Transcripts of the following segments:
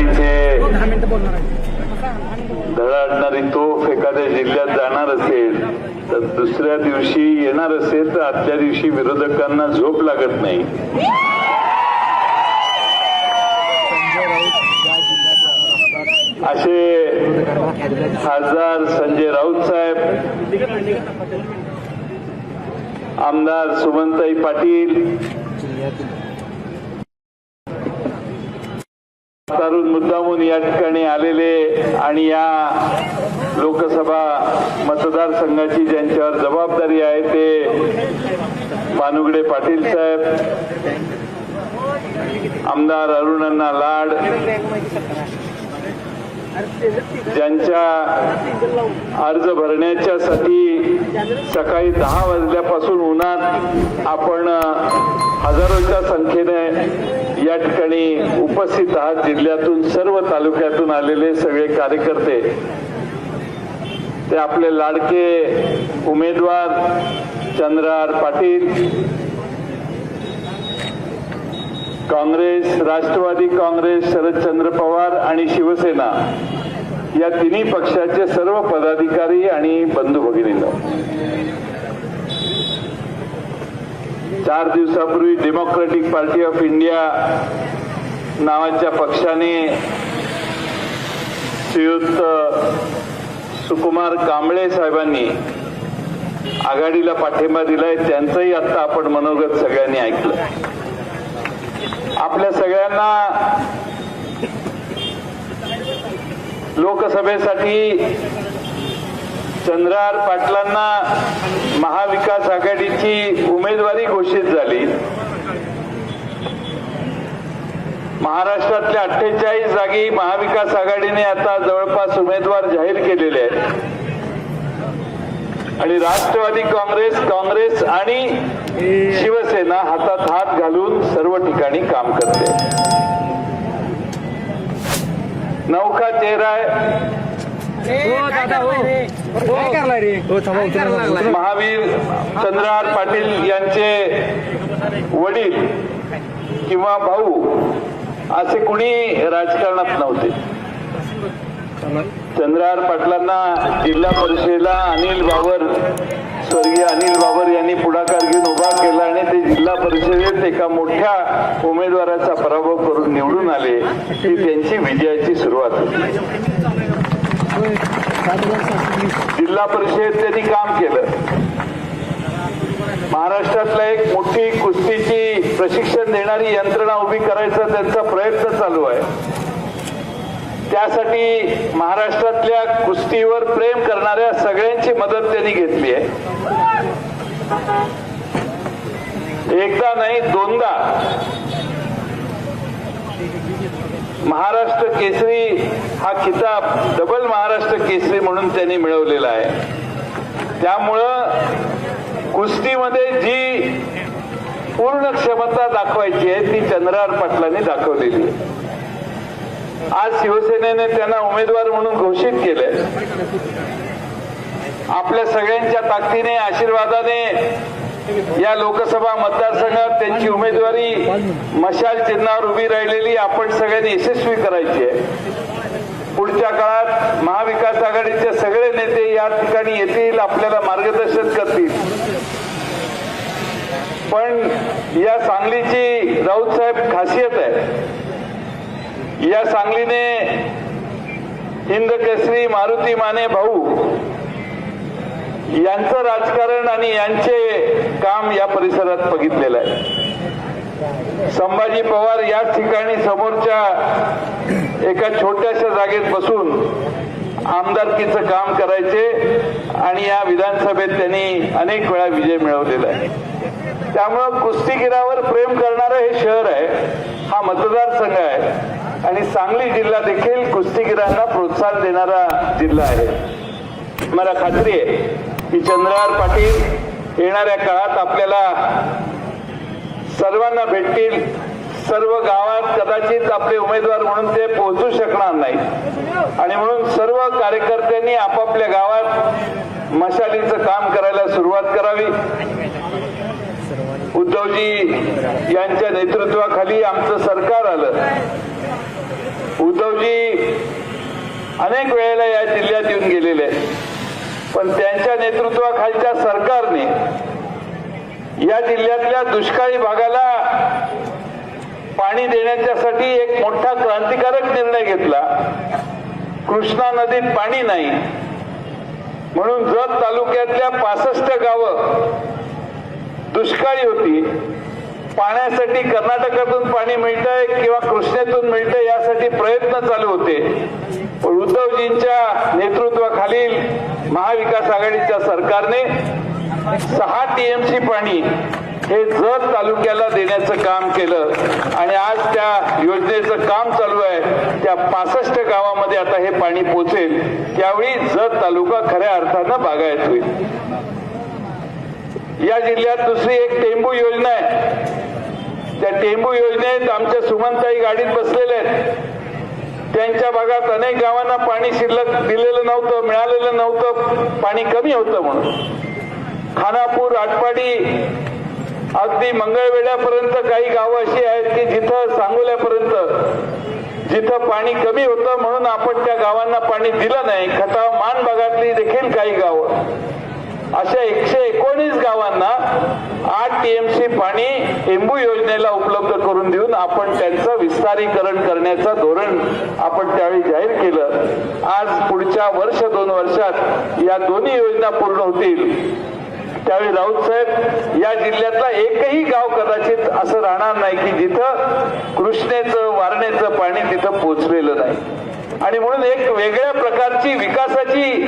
आहे. धडाडणारी तोफ एखाद्या जिल्ह्यात जाणार असेल तर दुसऱ्या दिवशी येणार असेल तर आदल्या दिवशी विरोधकांना झोप लागत नाही. असे खासदार संजय राऊत साहेब आमदार सुमनताई पाटील मुद्दामून या ठिकाणी आलेले आणि या लोकसभा मतदारसंघाची ज्यांच्यावर जबाबदारी आहे ते पानुगडे पाटील साहेब आमदार अरुणांना लाड ज्यांच्या अर्ज भरण्याच्यासाठी सकाळी दहा वाजल्यापासून उन्हात आपण हजारोच्या संख्येने या ठिकाणी उपस्थित आहात. जिल्ह्यातून सर्व तालुक्यातून आलेले सगळे कार्यकर्ते. ते आपले लाडके उमेदवार चंद्रार पाटील काँग्रेस राष्ट्रवादी काँग्रेस शरदचंद्र पवार आणि शिवसेना या तिन्ही पक्षाचे सर्व पदाधिकारी आणि बंधू भगिनींनो. चार दिवसापूर्वी डेमोक्रेटिक पार्टी ऑफ इंडिया नावाच्या पक्षाने श्रीयुक्त सुकुमार कांबळे साहेबांनी आघाडीला पाठिंबा दिलाय. त्यांचंही आता आपण मनोगत सगळ्यांनी ऐकलं. आपल्या सगळ्यांना लोकसभेसाठी चंद्रहार पाटलांना महाविकास आघाडीची उमेदवारी घोषित झाली. महाराष्ट्रातल्या अठ्ठेचाळीस जागी महाविकास आघाडीने आता जवळपास उमेदवार जाहीर केलेले आहेत. आणि राष्ट्रवादी काँग्रेस काँग्रेस आणि शिवसेना हातात हात घालून सर्व ठिकाणी काम करते. नौका चेहरा हो दादा हो. काय करणार रे? हो थांबा महावीर चंद्रहार पाटील यांचे वडील किंवा भाऊ असे कुणी राजकारणात नव्हते. चंद्रहार पाटलांना जिल्हा परिषदेला अनिल बाबर स्वर्गीय अनिल बाबर यांनी पुढाकार घेऊन उभा केला आणि ते जिल्हा परिषदेत एका मोठ्या उमेदवाराचा पराभव करून निवडून आले ही त्यांची विजयाची सुरुवात होती. जिल्हा परिषदेत त्यांनी काम केलं. महाराष्ट्रातला एक मोठी कुस्तीची प्रशिक्षण देणारी यंत्रणा उभी करायचा त्यांचा प्रयत्न चालू आहे. त्यासाठी महाराष्ट्रातल्या कुस्तीवर प्रेम करणाऱ्या सगळ्यांची मदत त्यांनी घेतली आहे. एकदा नाही दोनदा महाराष्ट्र केसरी हा खिताब डबल महाराष्ट्र केसरी म्हणून त्यांनी मिळवलेला आहे. त्यामुळं कुस्तीमध्ये जी पूर्ण क्षमता दाखवायची आहे ती चंद्रार पाटलांनी दाखवलेली आहे. आज शिवसेनेने त्यांना उमेदवार म्हणून घोषित केलंय. आपल्या सगळ्यांच्या ताकदीने आशीर्वादाने या लोकसभा मतदारसंघात त्यांची उमेदवारी मशाल चिन्हावर उभी राहिलेली आपण सगळ्यांनी यशस्वी करायची आहे. पुढच्या काळात महाविकास आघाडीचे सगळे नेते या ठिकाणी येतील आपल्याला मार्गदर्शन करतील. पण या सांगलीची राऊत साहेब खासियत आहे. या सांगलीने हिंद केसरी मारुती माने भाऊ यांचं राजकारण आणि यांचे काम या परिसरात बघितलेलं आहे. संभाजी पवार याच ठिकाणी समोरच्या एका छोट्याशा जागेत बसून आमदारकीचं काम करायचे आणि या विधानसभेत त्यांनी अनेक वेळा विजय मिळवलेला आहे. त्यामुळं कुस्तीगिरावर प्रेम करणारं हे शहर आहे हा मतदारसंघ आहे आणि सांगली जिल्हा देखील कुस्तीगिरांना प्रोत्साहन देणारा जिल्हा आहे. मला खात्री आहे की चंद्रहार पाटील येणाऱ्या काळात आपल्याला सर्वांना भेटतील. सर्व गावात कदाचित आपले उमेदवार म्हणून ते पोहोचू शकणार नाही आणि म्हणून सर्व कार्यकर्त्यांनी आपापल्या गावात मशालीचं काम करायला सुरुवात करावी. उद्धवजी यांच्या नेतृत्वाखाली आमचं सरकार आलं. उद्धवजी अनेक वेळेला या जिल्ह्यात येऊन गेलेले आहेत. पण त्यांच्या नेतृत्वाखालच्या सरकारने या जिल्ह्यातल्या दुष्काळी भागाला पाणी देण्याच्यासाठी एक मोठा क्रांतिकारक निर्णय घेतला. कृष्णा नदीत पाणी नाही. म्हणून जत तालुक्यातल्या पासष्ट गावं दुष्काळी होती. पाण्यासाठी कर्नाटकातून पाणी मिळतंय किंवा कृष्णेतून मिळतंय यासाठी प्रयत्न चालू होते. उद्धवजींच्या नेतृत्वाखालील महाविकास आघाडीच्या सरकारने सहा टीएमसी पाणी हे जत तालुक्याला देण्याचं काम केलं. आणि आज त्या योजनेचं काम चालू आहे. त्या पासष्ट गावामध्ये आता हे पाणी पोचेल. त्यावेळी जत तालुका खऱ्या अर्थानं बागायत होईल. या जिल्ह्यात दुसरी एक टेंबू योजना आहे. त्या टेंबू योजनेत आमच्या सुमनताई गाडीत बसलेल्या आहेत. त्यांच्या भागात अनेक गावांना पाणी शिल्लक दिलेलं नव्हतं मिळालेलं नव्हतं पाणी कमी होतं म्हणून. खानापूर आटपाडी अगदी मंगळवेड्यापर्यंत काही गावं अशी आहेत की जिथं सांगोल्यापर्यंत जिथं पाणी कमी होतं म्हणून आपण त्या गावांना पाणी दिलं नाही. खटाव मान भागातली देखील काही गावं. अशा एकशे एकोणीस गावांना आठ टीएमसी पाणी एम्बू योजनेला उपलब्ध करून देऊन आपण त्यांचं विस्तारीकरण करण्याचं धोरण आपण त्यावेळी जाहीर केलं. आज पुढच्या वर्ष दोन वर्षात या दोन्ही योजना पूर्ण होतील. त्यावेळी राऊत साहेब या जिल्ह्यातला एकही गाव कदाचित असं राहणार नाही की जिथं कृष्णेचं वारणेचं पाणी तिथं पोचलेलं नाही. आणि म्हणून एक वेगळ्या प्रकारची विकासाची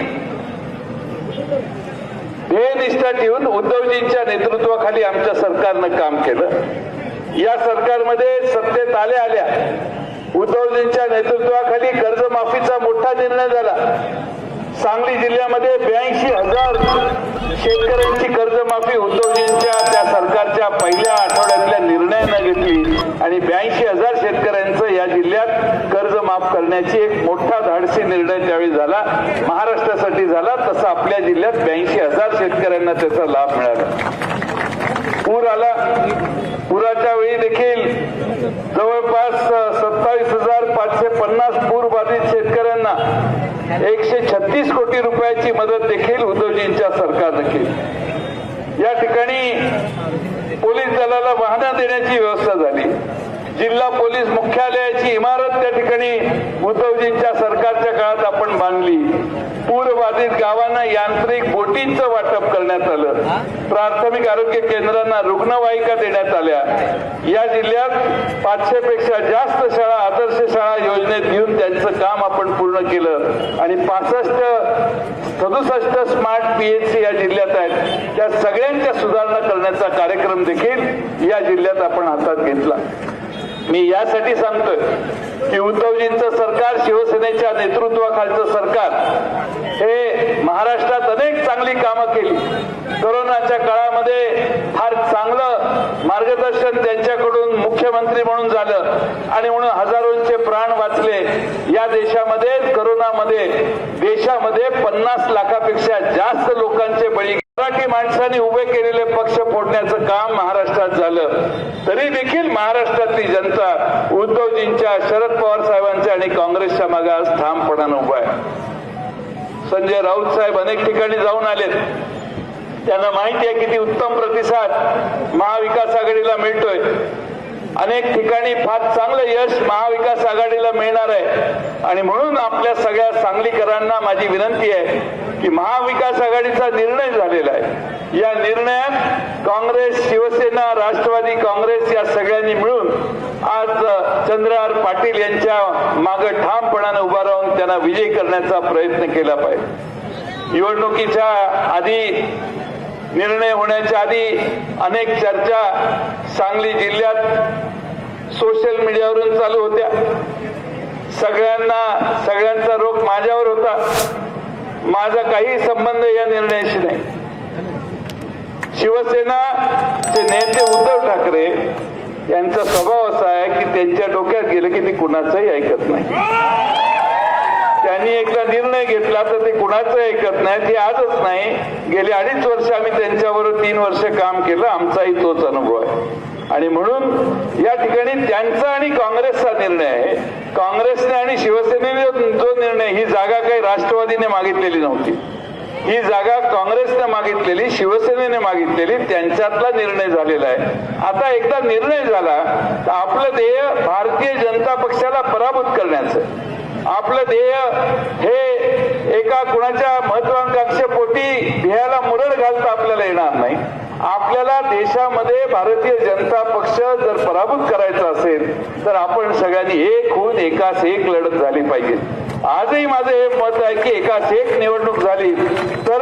ध्येयनिष्ठा ठेवून उद्धवजींच्या नेतृत्वाखाली आमच्या सरकारनं काम केलं. या सरकारमध्ये सत्तेत आल्या आल्या उद्धवजींच्या नेतृत्वाखाली कर्जमाफीचा मोठा निर्णय झाला. सांगली जिल्ह्यामध्ये ब्याऐंशी हजार शेतकऱ्यांची कर्जमाफी उद्धवजींच्या त्या सरकारच्या पहिल्या आठवड्यातल्या निर्णयानं घेतली. आणि ब्याऐंशी हजार शेतकऱ्यांचं या जिल्ह्यात कर्ज माफ करण्याची एक मोठा धाडसी निर्णय त्यावेळी झाला. महाराष्ट्रासाठी झाला तसा आपल्या जिल्ह्यात ब्याऐंशी हजार शेतकऱ्यांना त्याचा लाभ मिळाला. पूर आला. पुराच्या वेळी देखील जवळपास सत्तावीस हजार पाचशे पन्नास पूर बाधित शेतकऱ्यांना एकशे छत्तीस कोटी रुपयाची मदत देखील उद्धवजींच्या सरकारनं केली. या ठिकाणी पोलीस दलाला वाहना देण्याची व्यवस्था झाली. जिल्हा पोलीस मुख्यालयाची इमारत त्या ठिकाणी उद्धवजींच्या सरकारच्या काळात आपण बांधली. पूरबाधित गावांना यांत्रिक बोटींचं वाटप करण्यात आलं. प्राथमिक आरोग्य केंद्रांना रुग्णवाहिका देण्यात आल्या. या जिल्ह्यात पाचशे पेक्षा जास्त शाळा आदर्श शाळा योजनेत घेऊन त्यांचं काम आपण पूर्ण केलं. आणि पासष्ट सदुसष्ट स्मार्ट पीएचसी या जिल्ह्यात आहेत. त्या सगळ्यांच्या सुधारणा करण्याचा कार्यक्रम देखील या जिल्ह्यात आपण हातात घेतला. मी यासाठी सांगतोय की उद्धवजींचं सरकार शिवसेनेच्या नेतृत्वाखालचं सरकार हे महाराष्ट्रात अनेक चांगली कामं केली. कोरोनाच्या काळामध्ये फार चांगलं मार्गदर्शन त्यांच्याकडून मुख्यमंत्री म्हणून झालं आणि म्हणून हजारोंचे प्राण वाचले. या देशामध्ये करोनामध्ये देशामध्ये पन्नास लाखापेक्षा जास्त लोकांचे बळी मराठी माणसाने उभे केलेले पक्ष फोडण्याचं काम महाराष्ट्रात झालं. तरी देखील महाराष्ट्रातली जनता उद्धवजींच्या शरद पवार साहेबांच्या आणि काँग्रेसच्या मागे आज ठामपणानं उभा आहे. संजय राऊत साहेब अनेक ठिकाणी जाऊन आलेत. त्यांना माहिती आहे किती उत्तम प्रतिसाद महाविकास आघाडीला मिळतोय. अनेक ठिकाणी फार चांगलं यश महाविकास आघाडीला मिळणार आहे. आणि म्हणून आपल्या सगळ्या सांगलीकरांना माझी विनंती आहे की महाविकास आघाडीचा निर्णय झालेला आहे. या निर्णयात काँग्रेस शिवसेना राष्ट्रवादी काँग्रेस या सगळ्यांनी मिळून आज चंद्रहार पाटील यांच्या मागे ठामपणाने उभा राहून त्यांना विजयी करण्याचा प्रयत्न केला पाहिजे. निवडणुकीच्या आधी निर्णय होण्याच्या आधी अनेक चर्चा सांगली जिल्ह्यात सोशल मीडियावरून चालू होत्या. सगळ्यांना सगळ्यांचा रोख माझ्यावर होता. माझा काही संबंध या निर्णयाशी नाही. शिवसेनाचे नेते उद्धव ठाकरे यांचा स्वभाव असा आहे की त्यांच्या डोक्यात गेलं की ते कुणाचंही ऐकत नाही. त्यांनी एकदा निर्णय घेतला तर ते कुणाचं ऐकत नाही ते आजच नाही. गेली अडीच वर्ष आम्ही त्यांच्यावर तीन वर्ष काम केलं आमचाही तोच अनुभव आहे. आणि म्हणून या ठिकाणी त्यांचा आणि काँग्रेसचा निर्णय आहे. काँग्रेसने आणि शिवसेनेने जो निर्णय ही जागा काही राष्ट्रवादीने मागितलेली नव्हती. ही जागा काँग्रेसने मागितलेली शिवसेनेने मागितलेली त्यांच्यातला निर्णय झालेला आहे. आता एकदा निर्णय झाला तर आपलं ध्येय भारतीय जनता पक्षाला पराभूत करण्याचं आपलं ध्येय हे एका कुणाच्या महत्वाकांक्षेपोटी ध्येयाला मुरड घालता आपल्याला येणार नाही. आपल्याला देशामध्ये भारतीय जनता पक्ष जर पराभूत करायचा असेल तर आपण सगळ्यांनी एक होऊन एकास एक लढत झाली पाहिजे. आजही माझं हे मत आहे की एकास एक निवडणूक झाली तर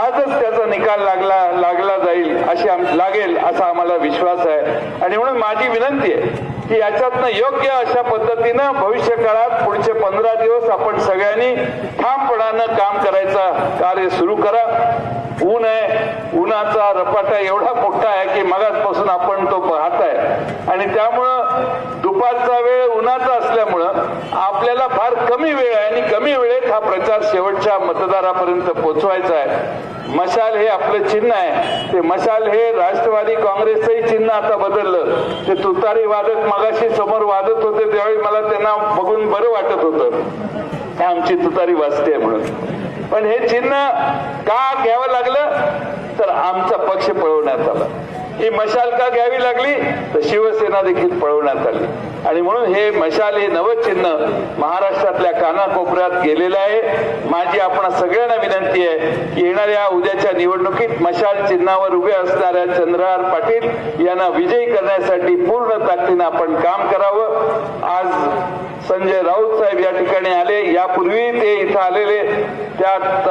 आजच त्याचा निकाल लागला लागला जाईल अशी आम- लागेल असा आम्हाला विश्वास आहे. आणि म्हणून माझी विनंती आहे की याच्यातनं योग्य अशा पद्धतीनं भविष्य काळात पुढचे पंधरा दिवस आपण सगळ्यांनी ठामपणानं काम करायचा कार्य सुरू करा. ऊन आहे उन्हाचा रपाटा एवढा मोठा आहे की मगाचपासून आपण तो पाहताय. आणि त्यामुळं दुपारचा वेळ उन्हाचा असल्यामुळं आपल्याला फार कमी वेळ आहे आणि कमी वेळेत हा प्रचार शेवटच्या मतदारापर्यंत पोहोचवायचा आहे. मशाल हे आपलं चिन्ह आहे. ते मशाल हे राष्ट्रवादी काँग्रेसचंही चिन्ह आता बदललं. ते तुतारी वादक मगाशी समोर वादत होते त्यावेळी मला त्यांना बघून बरं वाटत होतं. हे आमची तुतारी वाजते म्हणून. पण हे चिन्ह का घ्यावं लागलं? तर आमचा पक्ष पळवण्यात आला. ही मशाल का घ्यावी लागली? तर शिवसेना देखील पळवण्यात आली. आणि म्हणून हे मशाल हे नवचिन्ह महाराष्ट्रातल्या कानाकोपऱ्यात गेलेलं आहे. माझी आपण सगळ्यांना विनंती आहे की येणाऱ्या उद्याच्या निवडणुकीत मशाल चिन्हावर उभे असणाऱ्या चंद्रहार पाटील यांना विजयी करण्यासाठी पूर्ण ताकदीनं आपण काम करावं. आज संजय राऊत साहेब या ठिकाणी आले. यापूर्वी ते इथं आलेले. त्यात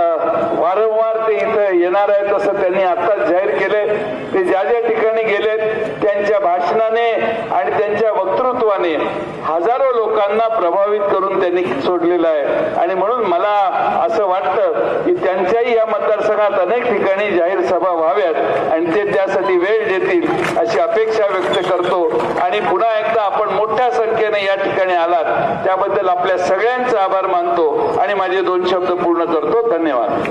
वारंवार ते इथं येणार आहेत असं त्यांनी आताच जाहीर केलंय. ते ज्या ज्या ठिकाणी गेलेत त्यांच्या भाषणाने आणि त्यांच्या वक्तृत्व हजारो लोकांना प्रभावित करून त्यांनी सोडलेलं आहे. आणि म्हणून मला असं वाटतं की त्यांच्याही या मतदारसंघात अनेक ठिकाणी जाहीर सभा व्हाव्यात आणि ते त्यासाठी वेळ देतील अशी अपेक्षा व्यक्त करतो. आणि पुन्हा एकदा आपण मोठ्या संख्येने या ठिकाणी आलात त्याबद्दल आपल्या सगळ्यांचा आभार मानतो. आणि माझे दोन शब्द पूर्ण करतो. धन्यवाद.